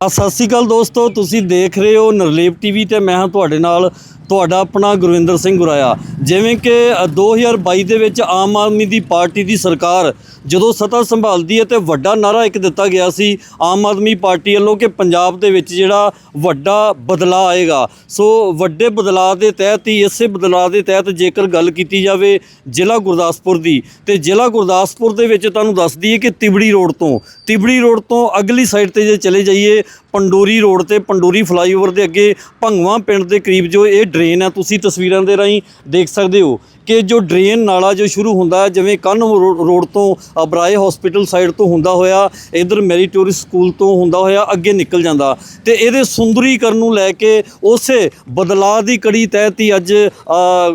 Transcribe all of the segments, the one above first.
ਸਤਿ ਸ਼੍ਰੀ ਅਕਾਲ ਦੋਸਤੋ ਤੁਸੀਂ ਦੇਖ ਰਹੇ ਹੋ ਨਰਲੇਪ ਟੀਵੀ ਤੇ ਮੈਂ ਹਾਂ ਤੁਹਾਡੇ ਨਾਲ ਤੁਹਾਡਾ ਆਪਣਾ ਗੁਰਵਿੰਦਰ ਸਿੰਘ ਗੁਰਾਇਆ ਜਿਵੇਂ ਕਿ ਅ, 2022 ਦੇ ਵਿੱਚ ਆਮ ਆਦਮੀ ਦੀ ਪਾਰਟੀ ਦੀ ਸਰਕਾਰ ਜਦੋਂ ਸੱਤਾ ਸੰਭਾਲਦੀ ਹੈ ਤੇ ਵੱਡਾ ਨਾਰਾ ਇੱਕ ਦਿੱਤਾ ਗਿਆ ਸੀ ਆਮ ਆਦਮੀ ਪਾਰਟੀ ਵੱਲੋਂ ਕਿ ਪੰਜਾਬ ਦੇ ਵਿੱਚ ਜਿਹੜਾ ਵੱਡਾ ਬਦਲਾਅ ਆਏਗਾ। ਸੋ ਵੱਡੇ ਬਦਲਾਅ ਦੇ ਤਹਿਤ ਹੀ, ਇਸੇ ਬਦਲਾਅ ਦੇ ਤਹਿਤ ਜੇਕਰ ਗੱਲ ਕੀਤੀ ਜਾਵੇ ਜ਼ਿਲ੍ਹਾ ਗੁਰਦਾਸਪੁਰ ਦੀ, ਤੇ ਜ਼ਿਲ੍ਹਾ ਗੁਰਦਾਸਪੁਰ ਦੇ ਵਿੱਚ ਤੁਹਾਨੂੰ ਦੱਸ ਦਈਏ ਕਿ ਤਿਬੜੀ ਰੋਡ ਤੋਂ, ਤਿਬੜੀ ਰੋਡ ਤੋਂ ਅਗਲੀ ਸਾਈਡ ਤੇ ਜੇ ਚਲੇ ਜਾਈਏ, ਪੰਡੋਰੀ ਰੋਡ ਤੇ, ਪੰਡੋਰੀ ਫਲਾਈਓਵਰ ਦੇ ਅੱਗੇ ਭੰਗਵਾ ਪਿੰਡ ਦੇ ਕਰੀਬ ਜੋ ਇਹ ਡਰੇਨ ਹੈ, ਤੁਸੀਂ ਤਸਵੀਰਾਂ ਦੇ ਰਾਹੀਂ ਦੇਖ ਸਕਦੇ ਹੋ। ਕਿ ਜੋ ਡਰੇਨ ਨਾਲਾ ਜੋ ਸ਼ੁਰੂ ਹੁੰਦਾ ਜਿਵੇਂ ਕੰਨ ਰੋਡ ਤੋਂ ਬਰਾਏ ਹਸਪੀਟਲ ਸਾਈਡ ਤੋਂ ਹੁੰਦਾ ਹੋਇਆ, ਇਧਰ ਮੈਰੀਟੋਰੀ ਸਕੂਲ ਤੋਂ ਹੁੰਦਾ ਹੋਇਆ, ਅੱਗੇ ਨਿਕਲ ਜਾਂਦਾ। ਤੇ ਇਹਦੇ ਸੁੰਦਰੀਕਰਨ ਨੂੰ ਲੈ ਕੇ ਉਸੇ ਬਦਲਾਅ ਦੀ ਕੜੀ ਤਹਿਤ ਹੀ ਅੱਜ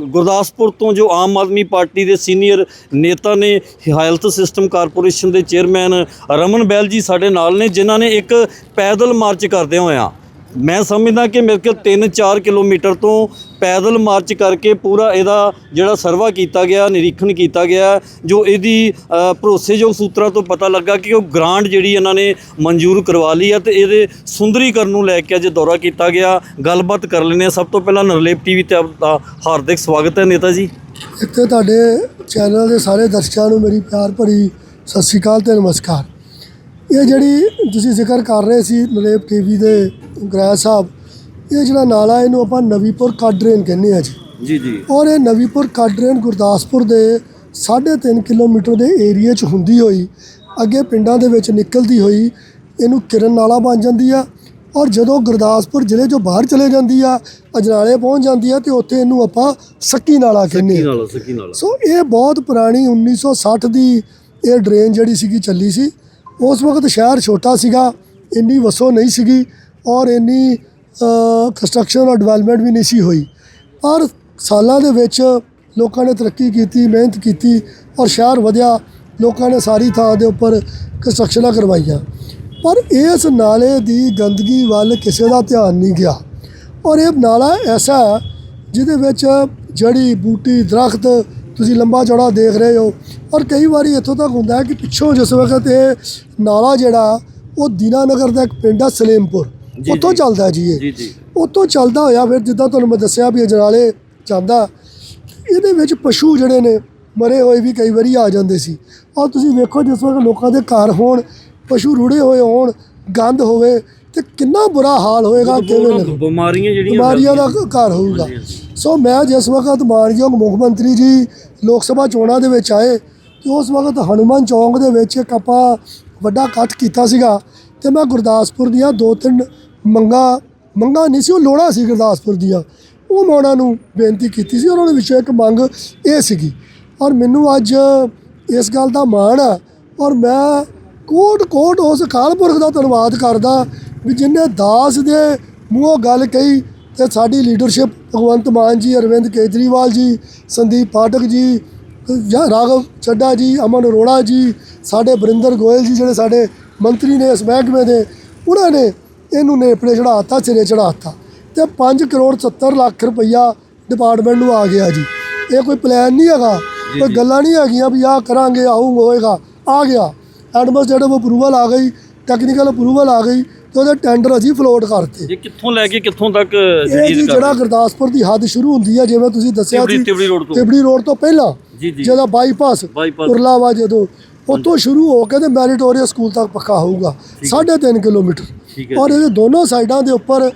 ਗੁਰਦਾਸਪੁਰ ਤੋਂ ਜੋ ਆਮ ਆਦਮੀ ਪਾਰਟੀ ਦੇ ਸੀਨੀਅਰ ਨੇਤਾ ਨੇ, ਹੈਲਥ ਸਿਸਟਮ ਕਾਰਪੋਰੇਸ਼ਨ ਦੇ ਚੇਅਰਮੈਨ ਰਮਨ ਬੈਲ ਜੀ ਸਾਡੇ ਨਾਲ ਨੇ, ਜਿਨ੍ਹਾਂ ਨੇ ਇੱਕ ਪੈਦਲ ਮਾਰਚ ਕਰਦੇ ਹੋਇਆ ਮੈਂ ਸਮਝਦਾ ਕਿ ਮੇਰੇ ਕੋਲ 3-4 ਕਿਲੋਮੀਟਰ ਤੋਂ ਪੈਦਲ ਮਾਰਚ ਕਰਕੇ ਪੂਰਾ ਇਹਦਾ ਜਿਹੜਾ ਸਰਵਾ ਕੀਤਾ ਗਿਆ, ਨਿਰੀਖਣ ਕੀਤਾ ਗਿਆ, ਜੋ ਇਹਦੀ ਭਰੋਸੇਯੋਗ ਸੂਤਰਾਂ ਤੋਂ ਪਤਾ ਲੱਗਾ ਕਿ ਉਹ ਗ੍ਰਾਂਟ ਜਿਹੜੀ ਇਹਨਾਂ ਨੇ ਮਨਜ਼ੂਰ ਕਰਵਾ ਲਈ ਹੈ ਤੇ ਇਹਦੇ ਸੁੰਦਰੀਕਰਨ ਨੂੰ ਲੈ ਕੇ ਅੱਜ ਦੌਰਾ ਕੀਤਾ ਗਿਆ। ਗੱਲਬਾਤ ਕਰ ਲੈਂਦੇ ਹਾਂ। ਸਭ ਤੋਂ ਪਹਿਲਾਂ ਨਰਲੇਪ ਟੀਵੀ ਤੇ ਆਪ ਦਾ ਹਾਰਦਿਕ ਸਵਾਗਤ ਹੈ ਨੇਤਾ ਜੀ। ਇੱਥੇ ਤੁਹਾਡੇ ਚੈਨਲ ਦੇ ਸਾਰੇ ਦਰਸ਼ਕਾਂ ਨੂੰ ਮੇਰੀ ਪਿਆਰ ਭਰੀ ਸਤਿ ਸ਼੍ਰੀ ਅਕਾਲ ਤੇ ਨਮਸਕਾਰ। ਇਹ ਜਿਹੜੀ ਤੁਸੀਂ ਜ਼ਿਕਰ ਕਰ ਰਹੇ ਸੀ ਨਲੇਪ ਟੀਵੀ ਦੇ ਗ੍ਰਹਿ ਸਾਹਿਬ ਇਹ ਜਿਹੜਾ ਨਾਲਾ ਇਹਨੂੰ ਆਪਾਂ ਨਵੀਪੁਰ ਕੱਡ ਡਰੇਨ ਕਹਿੰਦੇ ਆ ਜੀ। ਜੀ ਜੀ। ਔਰ ਇਹ ਨਵੀਪੁਰ ਕੱਡ ਡਰੇਨ ਗੁਰਦਾਸਪੁਰ ਦੇ 3.5 ਕਿਲੋਮੀਟਰ ਦੇ ਏਰੀਏ 'ਚ ਹੁੰਦੀ ਹੋਈ ਅੱਗੇ ਪਿੰਡਾਂ ਦੇ ਵਿੱਚ ਨਿਕਲਦੀ ਹੋਈ ਇਹਨੂੰ ਕਿਰਨ ਨਾਲਾ ਬਣ ਜਾਂਦੀ ਆ। ਔਰ ਜਦੋਂ ਗੁਰਦਾਸਪੁਰ ਜ਼ਿਲ੍ਹੇ 'ਚੋਂ ਬਾਹਰ ਚਲੇ ਜਾਂਦੀ ਆ ਅਜਨਾਲੇ ਪਹੁੰਚ ਜਾਂਦੀ ਆ ਤੇ ਉੱਥੇ ਇਹਨੂੰ ਆਪਾਂ ਸੱਕੀ ਨਾਲਾ ਕਹਿੰਦੇ ਨਾਲ ਸਕੀ ਨਾਲ। ਸੋ ਇਹ ਬਹੁਤ ਪੁਰਾਣੀ 1960 ਦੀ ਇਹ ਡਰੇਨ ਜਿਹੜੀ ਸੀਗੀ ਚੱਲੀ ਸੀ। ਉਸ ਵਕਤ ਸ਼ਹਿਰ ਛੋਟਾ ਸੀਗਾ ਇੰਨੀ ਵਸੋਂ ਨਹੀਂ ਸੀਗੀ। ਔਰ ਇੰਨੀ ਕੰਸਟਰਕਸ਼ਨ ਔਰ ਡਿਵੈਲਪਮੈਂਟ ਵੀ ਨਹੀਂ ਸੀ ਹੋਈ। ਪਰ ਸਾਲਾਂ ਦੇ ਵਿੱਚ ਲੋਕਾਂ ਨੇ ਤਰੱਕੀ ਕੀਤੀ, ਮਿਹਨਤ ਕੀਤੀ ਔਰ ਸ਼ਹਿਰ ਵਧਿਆ। ਲੋਕਾਂ ਨੇ ਸਾਰੀ ਥਾਂ ਦੇ ਉੱਪਰ ਕੰਸਟਰਕਸ਼ਨਾਂ ਕਰਵਾਈਆਂ। ਪਰ ਇਸ ਨਾਲੇ ਦੀ ਗੰਦਗੀ ਵੱਲ ਕਿਸੇ ਦਾ ਧਿਆਨ ਨਹੀਂ ਗਿਆ। ਔਰ ਇਹ ਨਾਲਾ ਐਸਾ ਹੈ ਜਿਹਦੇ ਵਿੱਚ ਜੜੀ, ਬੂਟੀ, ਦਰਖਤ ਤੁਸੀਂ ਲੰਬਾ ਚੌੜਾ ਦੇਖ ਰਹੇ ਹੋ। ਔਰ ਕਈ ਵਾਰੀ ਇੱਥੋਂ ਤੱਕ ਹੁੰਦਾ ਹੈ ਕਿ ਪਿੱਛੋਂ ਜਿਸ ਵਕਤ ਇਹ ਨਾਲਾ ਜਿਹੜਾ, ਉਹ ਦੀਨਾਨਗਰ ਦਾ ਇੱਕ ਪਿੰਡ ਆ ਸਲੇਮਪੁਰ। ਉੱਥੋਂ ਜੀ। ਚੱਲਦਾ ਜੀ ਇਹ। ਜੀ ਉੱਥੋਂ ਚੱਲਦਾ ਹੋਇਆ ਫਿਰ ਜਿੱਦਾਂ ਤੁਹਾਨੂੰ ਮੈਂ ਦੱਸਿਆ ਵੀ ਅਜਨਾਲੇ ਜਾਂਦਾ ਇਹਦੇ ਵਿੱਚ ਪਸ਼ੂ ਜਿਹੜੇ ਨੇ ਮਰੇ ਹੋਏ ਵੀ ਕਈ ਵਾਰੀ ਆ ਜਾਂਦੇ ਸੀ। ਔਰ ਤੁਸੀਂ ਵੇਖੋ ਜਿਸ ਵਕਤ ਲੋਕਾਂ ਦੇ ਘਰ ਹੋਣ ਪਸ਼ੂ ਰੁੜੇ ਹੋਏ ਹੋਣ ਗੰਦ ਹੋਵੇ ਤੇ ਕਿੰਨਾ ਬੁਰਾ ਹਾਲ ਹੋਏਗਾ ਕਿਵੇਂ ਬਿਮਾਰੀਆਂ ਜਿਹੜੀਆਂ ਬਿਮਾਰੀਆਂ ਦਾ ਘਰ ਹੋਊਗਾ। ਸੋ ਮੈਂ ਜਿਸ ਵਕਤ ਮਾਨਯੋਗ ਮੁੱਖ ਮੰਤਰੀ ਜੀ ਲੋਕ ਸਭਾ ਚੋਣਾਂ ਦੇ ਵਿੱਚ ਆਏ ਤੇ ਉਸ ਵਕਤ ਹਨੂੰਮਾਨ ਚੌਂਕ ਦੇ ਵਿੱਚ ਇੱਕ ਆਪਾਂ ਵੱਡਾ ਇਕੱਠ ਕੀਤਾ ਸੀਗਾ ਤੇ ਮੈਂ ਗੁਰਦਾਸਪੁਰ ਦੀਆਂ ਦੋ ਤਿੰਨ ਮੰਗਾ ਮੰਗਾ ਨਹੀਂ ਸੀ, ਉਹ ਲੋੜਾ ਸੀ ਗੁਰਦਾਸਪੁਰ ਦੀਆਂ। ਉਹ ਮੈਂ ਉਹਨਾਂ ਨੂੰ ਬੇਨਤੀ ਕੀਤੀ ਸੀ, ਉਹਨਾਂ ਦੇ ਵਿੱਚੋਂ ਇੱਕ ਮੰਗ ਇਹ ਸੀਗੀ। ਔਰ ਮੈਨੂੰ ਅੱਜ ਇਸ ਗੱਲ ਦਾ ਮਾਣ ਆ, ਔਰ ਮੈਂ ਕੋਟ ਕੋਟ ਉਸ ਅਕਾਲ ਪੁਰਖ ਦਾ ਧੰਨਵਾਦ ਕਰਦਾ ਵੀ ਜਿਨੇ ਦਾਸ ਦੇ ਮੂੰਹੋਂ ਗੱਲ ਕਹੀ ਤੇ ਸਾਡੀ ਲੀਡਰਸ਼ਿਪ ਭਗਵੰਤ ਮਾਨ ਜੀ, ਅਰਵਿੰਦ ਕੇਜਰੀਵਾਲ ਜੀ, ਸੰਦੀਪ ਪਾਠਕ ਜੀ, ਜਾਂ ਰਾਘਵ ਚੱਡਾ ਜੀ, ਅਮਨ ਅਰੋੜਾ ਜੀ, ਸਾਡੇ ਬਰਿੰਦਰ ਗੋਇਲ ਜੀ ਜਿਹੜੇ ਸਾਡੇ ਮੰਤਰੀ ਨੇ ਇਸ ਮਹਿਕਮੇ ਦੇ, ਉਹਨਾਂ ਨੇ ਇਹਨੂੰ ਨੇਪਰੇ ਚੜਾਤਾ ਸਿਰੇ ਚੜਾਤਾ ਤੇ 5 ਕਰੋੜ 70 ਲੱਖ ਰੁਪਈਆ ਡਿਪਾਰਟਮੈਂਟ ਨੂੰ ਆ ਗਿਆ ਜੀ। ਇਹ ਕੋਈ ਪਲਾਨ ਨਹੀਂ ਹੈਗਾ। ਕੋਈ ਗੱਲਾਂ ਨਹੀਂ ਹੈਗੀਆਂ ਵੀ ਆਹ ਕਰਾਂਗੇ ਆਊ ਹੋਏਗਾ। ਆ ਗਿਆ। ਐਡਮਿਨਿਸਟ੍ਰੇਟਿਵ ਅਪਰੂਵਲ ਆ ਗਈ ਟੈਕਨੀਕਲ ਅਪਰੂਵਲ ਆ ਗਈ ਤੇ ਉਹਦੇ ਟੈਂਡਰ ਅਸੀਂ ਫਲੋਟ ਕਰਤੇ। ਇਹ ਕਿੱਥੋਂ ਲੈ ਕੇ ਕਿੱਥੋਂ ਤੱਕ ਇਹ ਜੀ ਜਿਹੜਾ ਗੁਰਦਾਸਪੁਰ ਦੀ ਹੱਦ ਸ਼ੁਰੂ ਹੁੰਦੀ ਹੈ ਜਿਵੇਂ ਤੁਸੀਂ ਦੱਸਿਆ ਸੀ ਤਿਬੜੀ road ਤੋਂ। ਤਿਬੜੀ ਰੋਡ ਤੋਂ ਪਹਿਲਾਂ ਜੀ, ਜੀ। ਜਿਹਦਾ ਬਾਈਪਾਸ ਬਾਈਪਾਸ। ਉਰਲਾਵਾ ਜਦੋਂ ਉੱਥੋਂ ਸ਼ੁਰੂ ਹੋ ਕੇ ਤੇ ਮੈਰੀਟੋਰੀਅਸ ਸਕੂਲ ਤੱਕ ਪੱਕਾ ਹੋਊਗਾ 3.5 ਕਿਲੋਮੀਟਰ। ਔਰ ਇਹਦੇ ਦੋਨੋਂ ਸਾਈਡਾਂ ਦੇ ਉੱਪਰ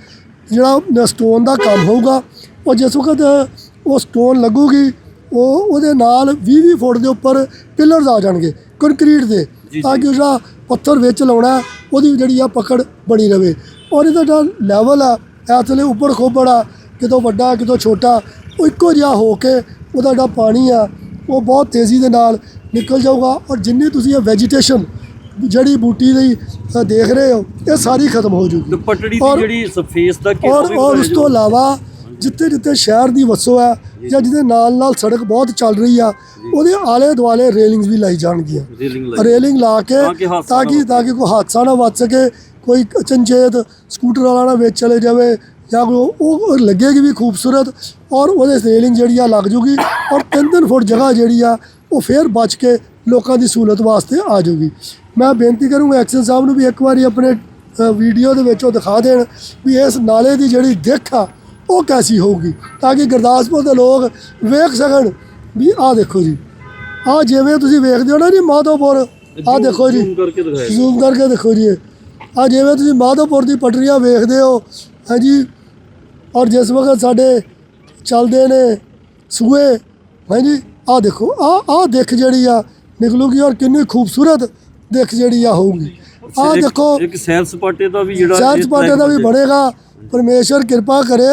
ਜਿਹੜਾ ਸਟੋਨ ਦਾ ਕੰਮ ਹੋਊਗਾ ਉਹ ਜਿਸ ਵਕਤ ਉਹ ਸਟੋਨ ਲੱਗੂਗੀ ਉਹ ਉਹਦੇ ਨਾਲ 20-20 ਫੁੱਟ ਦੇ ਉੱਪਰ ਪਿਲਰਸ ਆ ਜਾਣਗੇ ਕੰਕਰੀਟ ਦੇ ਤਾਂ ਕਿ ਜਿਹੜਾ ਪੱਥਰ ਵਿੱਚ ਲਾਉਣਾ ਉਹਦੀ ਜਿਹੜੀ ਆ ਪਕੜ ਬਣੀ ਰਵੇ। ਔਰ ਇਹਦਾ ਜਿਹੜਾ ਲੈਵਲ ਆ ਵੇਲੇ ਉੱਪਰ ਖੋਬੜ ਕਿਤੋਂ ਵੱਡਾ ਕਿਤੋਂ ਛੋਟਾ ਉਹ ਇੱਕੋ ਜਿਹਾ ਹੋ ਕੇ ਉਹਦਾ ਜਿਹੜਾ ਪਾਣੀ ਆ ਉਹ ਬਹੁਤ ਤੇਜ਼ੀ ਦੇ ਨਾਲ ਨਿਕਲ ਜਾਊਗਾ ਔਰ ਜਿੰਨੀ ਤੁਸੀਂ ਇਹ ਵੈਜੀਟੇਸ਼ਨ ਜੜੀ ਬੂਟੀ ਦੀ ਦੇਖ ਰਹੇ ਹੋ ਇਹ ਸਾਰੀ ਖਤਮ ਹੋ ਜੂਗੀ। ਪਟੜੀ ਦੀ ਔਰ- ਜਿਹੜੀ ਦਾ ਔਰ ਔਰ ਉਸ ਤੋਂ ਇਲਾਵਾ ਜਿੱਥੇ ਜਿੱਥੇ ਸ਼ਹਿਰ ਦੀ ਵਸੋਂ ਹੈ ਜਾਂ। ਜਿਹਦੇ ਨਾਲ ਨਾਲ ਸੜਕ ਬਹੁਤ ਚੱਲ ਰਹੀ ਆ ਉਹਦੇ ਆਲੇ ਦੁਆਲੇ ਰੇਲਿੰਗਸ ਵੀ ਲਾਈ ਜਾਣਗੀਆਂ। ਰੇਲਿੰਗ ਲਾ ਕੇ ਤਾਂ ਕਿ ਤਾਂ ਕਿ ਕੋਈ ਹਾਦਸਾ ਨਾ ਵੱਜ ਸਕੇ ਕੋਈ ਚੰਚੇਤ ਸਕੂਟਰ ਵਾਲਾ ਨਾ ਵਿੱਚ ਚਲੇ ਜਾਵੇ ਜਾਂ ਕੋਈ ਉਹ ਲੱਗੇਗੀ ਵੀ ਖੂਬਸੂਰਤ ਔਰ ਉਹਦੇ ਰੇਲਿੰਗ ਜਿਹੜੀ ਆ ਲੱਗ ਜੂਗੀ ਔਰ ਤਿੰਨ ਤਿੰਨ ਫੁੱਟ ਜਗ੍ਹਾ ਜਿਹੜੀ ਆ ਉਹ ਫੇਰ ਬਚ ਕੇ ਲੋਕਾਂ ਦੀ ਸਹੂਲਤ ਵਾਸਤੇ ਆ ਜਾਊਗੀ ਮੈਂ ਬੇਨਤੀ ਕਰੂੰਗਾ ਐਕਸ਼ਨ ਸਾਹਿਬ ਨੂੰ ਵੀ ਇੱਕ ਵਾਰੀ ਆਪਣੇ ਵੀਡੀਓ ਦੇ ਵਿੱਚ ਉਹ ਦਿਖਾ ਦੇਣ ਵੀ ਇਸ ਨਾਲੇ ਦੀ ਜਿਹੜੀ ਦਿੱਖ ਆ ਉਹ ਕੈਸੀ ਹੋਊਗੀ ਤਾਂ ਕਿ ਗੁਰਦਾਸਪੁਰ ਦੇ ਲੋਕ ਵੇਖ ਸਕਣ ਵੀ ਆਹ ਦੇਖੋ ਜੀ ਆਹ ਜਿਵੇਂ ਤੁਸੀਂ ਵੇਖਦੇ ਹੋ ਨਾ ਜੀ ਮਾਧੋਪੁਰ ਆਹ ਦੇਖੋ ਜੀ Zoom ਕਰਕੇ ਦਿਖਾਇਆ। ਜ਼ੂਮ ਕਰਕੇ ਦੇਖੋ ਜੀ ਆ ਜਿਵੇਂ ਤੁਸੀਂ ਮਾਧੋਪੁਰ ਦੀ ਪਟਰੀਆਂ ਵੇਖਦੇ ਹੋ ਹਾਂਜੀ ਔਰ ਜਿਸ ਵਕਤ ਸਾਡੇ ਚੱਲਦੇ ਨੇ ਸੂਏ ਹਾਂਜੀ ਆ ਦੇਖੋ ਆ ਆ ਦਿੱਖ ਜਿਹੜੀ ਆ ਨਿਕਲੂਗੀ ਔਰ ਕਿੰਨੀ ਖੂਬਸੂਰਤ ਦਿੱਖ ਜਿਹੜੀ ਆ ਹੋਊਗੀ। ਆ ਦੇਖੋ ਇੱਕ ਸੈਰ ਸਪਾਟੇ ਦਾ ਵੀ ਜਿਹੜਾ ਸੈਰ ਸਪਾਟੇ ਦਾ ਵੀ ਬਣੇਗਾ। ਪਰਮੇਸ਼ਰ ਕਿਰਪਾ ਕਰੇ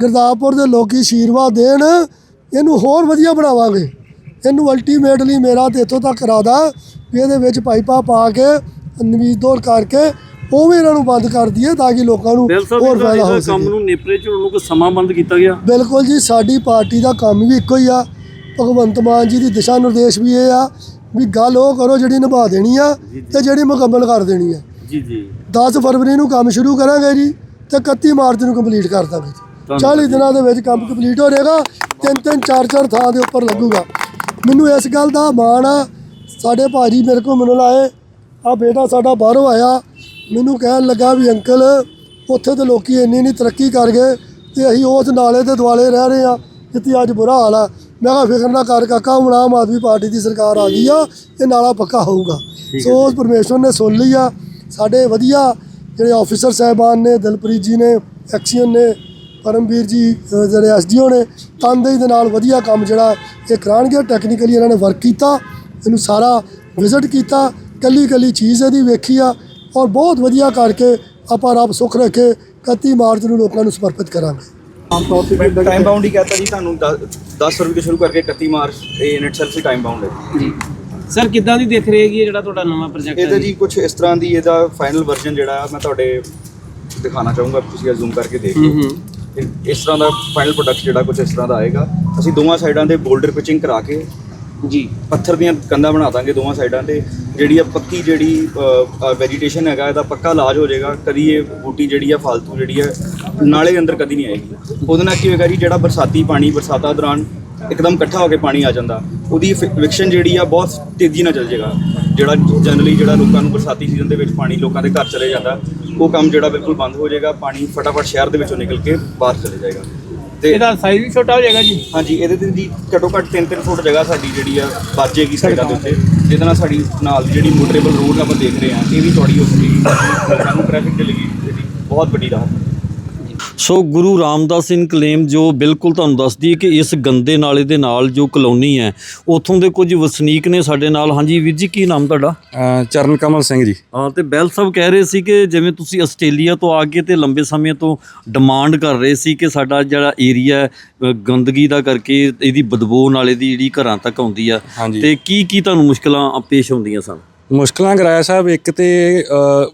ਗੁਰਦਾਸਪੁਰ ਦੇ ਲੋਕੀ ਆਸ਼ੀਰਵਾਦ ਦੇਣ। ਇਹਨੂੰ ਹੋਰ ਵਧੀਆ ਬਣਾਵਾਂਗੇ। ਇਹਨੂੰ ਅਲਟੀਮੇਟਲੀ ਮੇਰਾ ਤੇ ਇੱਥੋਂ ਤੱਕ ਇਰਾਦਾ ਵੀ ਇਹਦੇ ਵਿੱਚ ਪਾਈਪਾਂ ਪਾ ਕੇ ਨਵੀਂ ਦੌਰ ਕਰਕੇ ਉਹ ਵੀ ਇਹਨਾਂ ਨੂੰ ਬੰਦ ਕਰ ਦਈਏ ਤਾਂ ਕਿ ਲੋਕਾਂ ਨੂੰ ਹੋਰ ਫਾਇਦਾ ਹੋ ਇਹਦਾ ਕੰਮ ਸਕੇ ਨੂੰ ਨੇਪਰੇ ਝੋੜਨ ਨੂੰ ਕੋਈ ਸਮਾਂ ਬੰਦ ਕੀਤਾ ਗਿਆ? ਬਿਲਕੁਲ ਜੀ ਸਾਡੀ ਪਾਰਟੀ ਦਾ ਕੰਮ ਵੀ ਇੱਕੋ ਹੀ ਆ। ਭਗਵੰਤ ਮਾਨ ਜੀ ਦੀ ਦਿਸ਼ਾ ਨਿਰਦੇਸ਼ ਵੀ ਇਹ ਆ ਵੀ ਗੱਲ ਉਹ ਕਰੋ ਜਿਹੜੀ ਨਿਭਾ ਦੇਣੀ ਆ ਤੇ ਜਿਹੜੀ ਮੁਕੰਮਲ ਕਰ ਦੇਣੀ ਆ। ਜੀ ਜੀ। 10 ਫਰਵਰੀ ਨੂੰ ਕੰਮ ਸ਼ੁਰੂ ਕਰਾਂਗੇ ਜੀ ਤੇ 31 ਮਾਰਚ ਨੂੰ ਕੰਪਲੀਟ ਕਰ ਦਾਂਗੇ ਜੀ। ਧੰਨਵਾਦ 40 ਦਿਨਾਂ ਦੇ ਵਿੱਚ ਕੰਮ ਕੰਪਲੀਟ ਹੋ ਜਾਏਗਾ। ਤਿੰਨ ਤਿੰਨ ਚਾਰ ਚਾਰ ਥਾਂ ਦੇ ਉੱਪਰ ਲੱਗੂਗਾ। ਮੈਨੂੰ ਇਸ ਗੱਲ ਦਾ ਮਾਣ ਆ ਸਾਡੇ ਭਾਜੀ ਮੇਰੇ ਕੋਲ ਮੈਨੂੰ ਲਾਏ ਆ ਬੇਟਾ ਸਾਡਾ ਬਾਹਰੋਂ ਆਇਆ ਮੈਨੂੰ ਕਹਿਣ ਲੱਗਾ ਵੀ ਅੰਕਲ ਉੱਥੇ ਤੇ ਲੋਕੀ ਇੰਨੀ ਨਹੀਂ ਤਰੱਕੀ ਕਰ ਗਏ ਤੇ ਅਸੀਂ ਉਸ ਨਾਲੇ ਦੇ ਦੁਆਲੇ ਰਹਿ ਰਹੇ ਆ ਜਿੱਥੇ ਅੱਜ ਬੁਰਾ ਹਾਲ ਆ। ਮੈਂ ਕਿਹਾ ਫਿਕਰ ਨਾ ਕਰ ਕਾਕਾ ਹੁਣ ਆਮ ਆਦਮੀ ਪਾਰਟੀ ਦੀ ਸਰਕਾਰ ਆ ਗਈ ਆ ਇਹ ਨਾਲਾ ਪੱਕਾ ਹੋਊਗਾ। ਸੋ ਪਰਮੇਸ਼ਵਰ ਨੇ ਸੁਣ ਲਈ ਆ। ਸਾਡੇ ਵਧੀਆ ਜਿਹੜੇ ਆਫੀਸਰ ਸਾਹਿਬਾਨ ਨੇ ਦਿਲਪ੍ਰੀਤ ਜੀ ਨੇ ਐਕਸੀਅਨ ਨੇ ਪਰਮਵੀਰ ਜੀ ਜਿਹੜੇ ਐਸਡੀਓ ਨੇ ਤਨਦੇਹੀ ਦੇ ਨਾਲ ਵਧੀਆ ਕੰਮ ਜਿਹੜਾ ਇਹ ਕਰਾਉਣਗੇ। ਟੈਕਨੀਕਲੀ ਇਹਨਾਂ ਨੇ ਵਰਕ ਕੀਤਾ ਇਹਨੂੰ ਸਾਰਾ ਵਿਜ਼ਿਟ ਕੀਤਾ ਕੱਲੀ ਕੱਲੀ ਚੀਜ਼ ਇਹਦੀ ਵੇਖੀ ਆ ਔਰ ਬਹੁਤ ਵਧੀਆ ਕਰਕੇ ਆਪਾਂ ਰੱਬ ਸੁੱਖ ਰੱਖੇ 31 ਮਾਰਚ ਨੂੰ ਲੋਕਾਂ ਨੂੰ ਸਮਰਪਿਤ ਕਰਾਂਗੇ। ਆਮ ਤੌਰ ਤੇ ਟਾਈਮ ਬਾਉਂਡ ਹੀ ਕਹਤਾ ਜੀ ਤੁਹਾਨੂੰ 10 ਫਰਵਰੀ ਤੋਂ ਸ਼ੁਰੂ ਕਰਕੇ 31 ਮਾਰਚ ਇਹ ਇਨ ਇਟਸੈਲਫ ਹੀ ਟਾਈਮ ਬਾਉਂਡ ਹੈ। ਜੀ। ਸਰ ਕਿੱਦਾਂ ਦੀ ਦਿਖ ਰਹੀ ਇਹ ਜਿਹੜਾ ਤੁਹਾਡਾ ਨਵਾਂ ਪ੍ਰੋਜੈਕਟ ਇਹਦਾ ਹੈ ਜੀ ਕੁਝ ਇਸ ਤਰ੍ਹਾਂ ਦੀ ਇਹਦਾ ਫਾਈਨਲ ਵਰਜ਼ਨ ਜਿਹੜਾ ਹੈ, ਮੈਂ ਤੁਹਾਡੇ ਦਿਖਾਣਾ ਚਾਹੂੰਗਾ ਤੁਸੀਂ ਜ਼ੂਮ ਕਰਕੇ ਦੇਖ ਹੂੰ ਲਓ। ਹੂੰ ਇਸ ਤਰ੍ਹਾਂ ਦਾ ਫਾਈਨਲ ਪ੍ਰੋਡਕਟ ਜਿਹੜਾ ਕੁਝ ਇਸ ਤਰ੍ਹਾਂ ਦਾ ਆਏਗਾ। ਅਸੀਂ ਦੋਵਾਂ ਸਾਈਡਾਂ ਤੇ ਬੋਲਡਰ ਪਿਚਿੰਗ ਕਰਾ ਕੇ ਜੀ। ਪੱਥਰ ਦੀਆਂ ਕੰਧਾਂ ਬਣਾ ਦਾਂਗੇ ਦੋਵਾਂ ਸਾਈਡਾਂ ਤੇ। ਜਿਹੜੀ ਆ ਪੱਕੀ ਜਿਹੜੀ ਵੈਜੀਟੇਸ਼ਨ ਹੈਗਾ ਇਹਦਾ ਪੱਕਾ ਇਲਾਜ ਹੋ ਜਾਏਗਾ। ਕਦੀ ਇਹ ਬੂਟੀ ਜਿਹੜੀ ਆ ਫालतू ਜਿਹੜੀ ਹੈ ਨਾਲੇ ਦੇ ਅੰਦਰ ਕਦੀ ਨਹੀਂ ਆਏਗੀ ਉਹਦੇ ਨਾਲ ਕੀ ਹੋਏਗਾ ਜੀ ਜਿਹੜਾ ਬਰਸਾਤੀ ਪਾਣੀ ਬਰਸਾਤਾਂ ਦੌਰਾਨ ਇੱਕਦਮ ਇਕੱਠਾ ਹੋ ਕੇ ਪਾਣੀ ਆ ਜਾਂਦਾ ਉਹਦੀ ਵਿਕਸ਼ਨ ਜਿਹੜੀ ਆ ਬਹੁਤ ਤੇਜ਼ੀ ਨਾਲ ਚੱਲ ਜਾਏਗਾ। ਜਿਹੜਾ ਜਨਰਲੀ ਜਿਹੜਾ ਲੋਕਾਂ ਨੂੰ ਬਰਸਾਤੀ ਸੀਜ਼ਨ ਦੇ ਵਿੱਚ ਪਾਣੀ ਲੋਕਾਂ ਦੇ ਘਰ ਚਲੇ ਜਾਂਦਾ ਉਹ ਕੰਮ ਜਿਹੜਾ ਬਿਲਕੁਲ ਬੰਦ ਹੋ ਜਾਏਗਾ ਪਾਣੀ ਫਟਾਫਟ ਸ਼ਹਿਰ ਦੇ ਵਿੱਚੋਂ ਨਿਕਲ ਕੇ ਬਾਹਰ ਚਲੇ ਜਾਏਗਾ। ਤੇ ਇਹਦਾ ਸਾਈਜ਼ ਵੀ ਛੋਟਾ ਹੋ ਜਾਏਗਾ ਜੀ? ਹਾਂਜੀ ਇਹਦੇ ਤੇ ਜੀ ਘੱਟੋ ਘੱਟ 3-3 ਫੁੱਟ ਜਗ੍ਹਾ ਸਾਡੀ ਜਿਹੜੀ ਆ ਬਚੇਗੀ ਸਾਈਡਾਂ ਦੇ ਉੱਤੇ ਜਿਹਦੇ ਨਾਲ ਸਾਡੀ ਨਾਲ ਜਿਹੜੀ ਮੋਟਰੇਬਲ ਰੋਡ ਆਪਾਂ ਦੇਖ ਰਹੇ ਹਾਂ ਇਹ ਵੀ ਥੋੜੀ ਹੋ ਸਕੇਗੀ ਸਾਨੂੰ ਟ੍ਰੈਫਿਕ ਦੇ ਲਈ ਬਹੁਤ ਵੱਡੀ ਰਾਹਤ। ਸੋ ਗੁਰੂ ਰਾਮਦਾਸ ਇਨਕਲੇਮ ਜੋ ਬਿਲਕੁਲ ਤੁਹਾਨੂੰ ਦੱਸਦੀ ਹੈ ਕਿ ਇਸ ਗੰਦੇ ਨਾਲੇ ਦੇ ਨਾਲ ਜੋ ਕਲੋਨੀ ਹੈ ਉਥੋਂ ਦੇ ਕੁਝ ਵਸਨੀਕ ਨੇ ਸਾਡੇ ਨਾਲ। ਹਾਂਜੀ ਵੀਰ ਜੀ ਕੀ ਨਾਮ ਤੁਹਾਡਾ? ਚਰਨ ਕਮਲ ਸਿੰਘ ਜੀ। ਹਾਂ ਤੇ ਬੈਲ ਸਾਹਿਬ ਕਹਿ ਰਹੇ ਸੀ ਕਿ ਜਿਵੇਂ ਤੁਸੀਂ ਆਸਟ੍ਰੇਲੀਆ ਤੋਂ ਆ ਕੇ ਤੇ ਲੰਬੇ ਸਮੇਂ ਤੋਂ ਡਿਮਾਂਡ ਕਰ ਰਹੇ ਸੀ ਕਿ ਸਾਡਾ ਜਿਹੜਾ ਏਰੀਆ ਹੈ ਗੰਦਗੀ ਦਾ ਕਰਕੇ ਇਹਦੀ ਬਦਬੂ ਨਾਲੇ ਦੀ ਜਿਹੜੀ ਘਰਾਂ ਤੱਕ ਆਉਂਦੀ ਆ। ਤੇ ਕੀ ਕੀ ਤੁਹਾਨੂੰ ਮੁਸ਼ਕਲਾਂ ਪੇਸ਼ ਹੁੰਦੀਆਂ ਸਨ? ਮੁਸ਼ਕਲਾਂ ਕਰਾਇਆ ਸਾਹਿਬ ਇੱਕ ਤੇ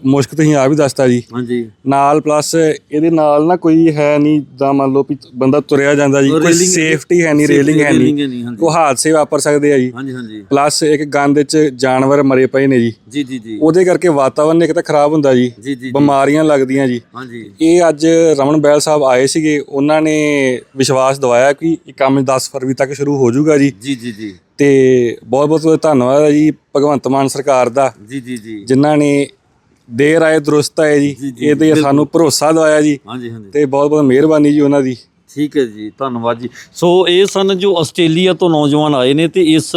ਮੁਸ਼ਕ ਤੁਸੀਂ ਆ ਵੀ ਦੱਸਤਾ ਜੀ। ਹਾਂਜੀ। ਨਾਲ ਪਲੱਸ ਇਹਦੇ ਨਾਲ ਨਾ ਕੋਈ ਹੈ ਨਹੀਂ ਦਾ ਮੰਨ ਲਓ ਵੀ ਬੰਦਾ ਤੁਰਿਆ ਜਾਂਦਾ ਜੀ ਕੋਈ ਸੇਫਟੀ ਹੈ ਨਹੀਂ ਰੇਲਿੰਗ ਹੈ ਨਹੀਂ। ਉਹ ਹਾਦਸੇ ਵਾਪਰ ਸਕਦੇ ਆ ਜੀ। ਹਾਂਜੀ ਹਾਂਜੀ। ਪਲੱਸ ਇੱਕ ਗੰਦ ਵਿੱਚ ਜਾਨਵਰ ਮਰੇ ਪਏ ਨੇ ਜੀ। ਜੀ ਜੀ ਜੀ। ਉਹਦੇ ਕਰਕੇ ਵਾਤਾਵਰਨ ਇੱਕ ਤਾਂ ਖਰਾਬ ਹੁੰਦਾ ਜੀ। ਬਿਮਾਰੀਆਂ ਲੱਗਦੀਆਂ ਜੀ। ਹਾਂਜੀ। ਇਹ ਅੱਜ ਰਮਨ ਬੈਲ ਸਾਹਿਬ ਆਏ ਸੀਗੇ ਉਹਨਾਂ ਨੇ ਵਿਸ਼ਵਾਸ ਦਿਵਾਇਆ ਕਿ ਇਹ ਕੰਮ 10 ਫਰਵਰੀ ਤੱਕ ਸ਼ੁਰੂ ਹੋ ਜਾਊਗਾ ਜੀ। ਜੀ ਜੀ ਜੀ। ਤੇ ਬਹੁਤ ਬਹੁਤ ਧੰਨਵਾਦ ਹੈ ਜੀ ਭਗਵੰਤ ਮਾਨ ਸਰਕਾਰ ਦਾ। ਜੀ ਜੀ ਜੀ। ਜਿਨ੍ਹਾਂ ਨੇ ਦੇਰ ਆਏ ਦਰੁਸਤ ਆਏ ਜੀ। ਇਹਦੇ। ਸਾਨੂੰ ਭਰੋਸਾ ਦਵਾਇਆ ਜੀ। ਹਾਂਜੀ ਹਾਂਜੀ। ਤੇ ਬਹੁਤ ਬਹੁਤ ਮਿਹਰਬਾਨੀ ਜੀ ਉਹਨਾਂ ਦੀ। ਠੀਕ ਹੈ ਜੀ, ਧੰਨਵਾਦ ਜੀ। ਸੋ ਇਹ ਸਨ ਜੋ ਆਸਟ੍ਰੇਲੀਆ ਤੋਂ ਨੌਜਵਾਨ ਆਏ ਨੇ ਤੇ ਇਸ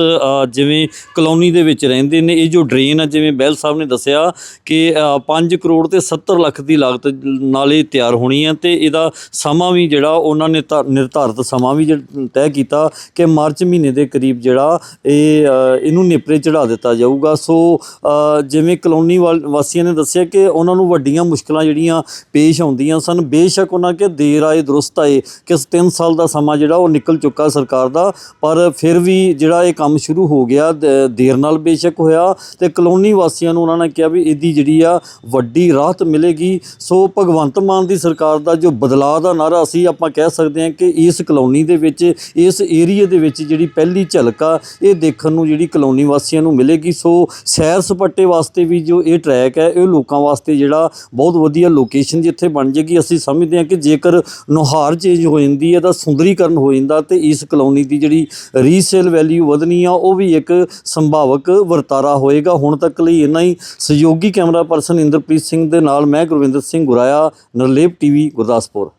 ਜਿਵੇਂ ਕਲੋਨੀ ਦੇ ਵਿੱਚ ਰਹਿੰਦੇ ਨੇ, ਇਹ ਜੋ ਡਰੇਨ ਆ, ਜਿਵੇਂ ਬੈਲ ਸਾਹਿਬ ਨੇ ਦੱਸਿਆ ਕਿ 5 ਕਰੋੜ ਤੇ 70 ਲੱਖ ਦੀ ਲਾਗਤ ਨਾਲ ਇਹ ਤਿਆਰ ਹੋਣੀ ਹੈ ਤੇ ਇਹਦਾ ਸਮਾਂ ਵੀ ਜਿਹੜਾ ਉਹਨਾਂ ਨੇ ਧਾ- ਨਿਰਧਾਰਤ ਸਮਾਂ ਵੀ ਜਿਹੜਾ ਤੈਅ ਕੀਤਾ ਕਿ ਮਾਰਚ ਮਹੀਨੇ ਦੇ ਕਰੀਬ ਜਿਹੜਾ ਇਹ ਇਹਨੂੰ ਨੇਪਰੇ ਚੜਾ ਦਿੱਤਾ ਜਾਊਗਾ। ਸੋ ਜਿਵੇਂ ਕਲੋਨੀ ਵਾਲ- ਵਾਸੀਆਂ ਨੇ ਦੱਸਿਆ ਕਿ ਉਹਨਾਂ ਨੂੰ ਵੱਡੀਆਂ ਮੁਸ਼ਕਲਾਂ ਜਿਹੜੀਆਂ ਪੇਸ਼ ਆਉਂਦੀਆਂ ਸਨ, ਬੇਸ਼ੱਕ ਉਹਨਾਂ ਕਿ ਦੇਰ ਆਏ, ਦਰੁਸਤ ਆਏ ਕਿ 3 ਸਾਲ ਦਾ ਸਮਾਂ ਜਿਹੜਾ ਉਹ ਨਿਕਲ ਚੁੱਕਾ ਸਰਕਾਰ ਦਾ, ਪਰ ਫਿਰ ਵੀ ਜਿਹੜਾ ਇਹ ਕੰਮ ਸ਼ੁਰੂ ਹੋ ਗਿਆ ਦੇਰ ਨਾਲ ਬੇਸ਼ੱਕ ਹੋਇਆ ਤੇ ਕਲੋਨੀ ਵਾਸੀਆਂ ਨੂੰ ਉਹਨਾਂ ਨੇ ਕਿਹਾ ਵੀ ਇਹਦੀ ਜਿਹੜੀ ਆ ਵੱਡੀ ਰਾਹਤ ਮਿਲੇਗੀ। ਸੋ ਭਗਵੰਤ ਮਾਨ ਦੀ ਸਰਕਾਰ ਦਾ ਜੋ ਬਦਲਾਅ ਦਾ ਨਾਰਾ ਅਸੀਂ ਆਪਾਂ ਕਹਿ ਸਕਦੇ ਹਾਂ ਕਿ ਇਸ ਕਲੋਨੀ ਦੇ ਵਿੱਚ, ਇਸ ਏਰੀਏ ਦੇ ਵਿੱਚ ਜਿਹੜੀ ਪਹਿਲੀ ਝਲਕ ਆ, ਇਹ ਦੇਖਣ ਨੂੰ ਜਿਹੜੀ ਕਲੋਨੀ ਵਾਸੀਆਂ ਨੂੰ ਮਿਲੇਗੀ। ਸੋ ਸੈਰ ਸਪੱਟੇ ਵਾਸਤੇ ਵੀ ਜੋ ਇਹ ਟਰੈਕ ਹੈ, ਇਹ ਲੋਕਾਂ ਵਾਸਤੇ ਜਿਹੜਾ ਬਹੁਤ ਵਧੀਆ ਲੋਕੇਸ਼ਨ ਜਿੱਥੇ ਬਣ ਜੇਗੀ। ਅਸੀਂ ਸਮਝਦੇ ਹਾਂ ਕਿ ਜੇਕਰ ਨੁਹਾਰ ਚੇਂਜ ਹੋ ਜਾਂਦੀ ਹੈ ਤਾਂ ਸੁੰਦਰੀਕਰਨ ਹੋ ਜਾਂਦਾ ਤੇ ਇਸ ਕਲੋਨੀ ਦੀ ਜਿਹੜੀ ਰੀਸੇਲ ਵੈਲਿਊ ਵਧਣੀ ਆ, ਉਹ ਵੀ ਇੱਕ ਸੰਭਾਵਕ ਵਰਤਾਰਾ ਹੋਏਗਾ। ਹੁਣ ਤੱਕ ਲਈ ਇੰਨਾ ਹੀ। ਸਹਿਯੋਗੀ ਕੈਮਰਾ ਪਰਸਨ ਇੰਦਰਪ੍ਰੀਤ ਸਿੰਘ ਦੇ ਨਾਲ ਮੈਂ ਗੁਰਵਿੰਦਰ ਸਿੰਘ ਗੁਰਾਇਆ, ਨਰਲੇਪ ਟੀਵੀ, ਗੁਰਦਾਸਪੁਰ।